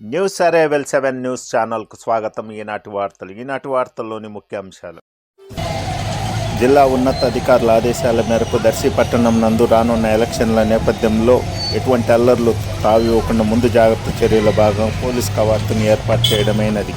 News అరేవెల్ seven news ఛానల్కు స్వాగతం. ఈనాటి వార్తలు. ఈనాటి వార్తల్లోని ముఖ్యాంశాలు జిల్లా ఉన్నతాధికారుల ఆదేశాల మేరకు దర్శి పట్టణం నందు రానున్న ఎలక్షన్ల నేపథ్యంలో ఎటువంటి అల్లర్లు తావివ్వకుండా ముందు జాగ్రత్త చర్యల భాగం పోలీస్ కవాతును ఏర్పాటు చేయడమైనది.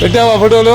పెట్టావా ఫోటోలు?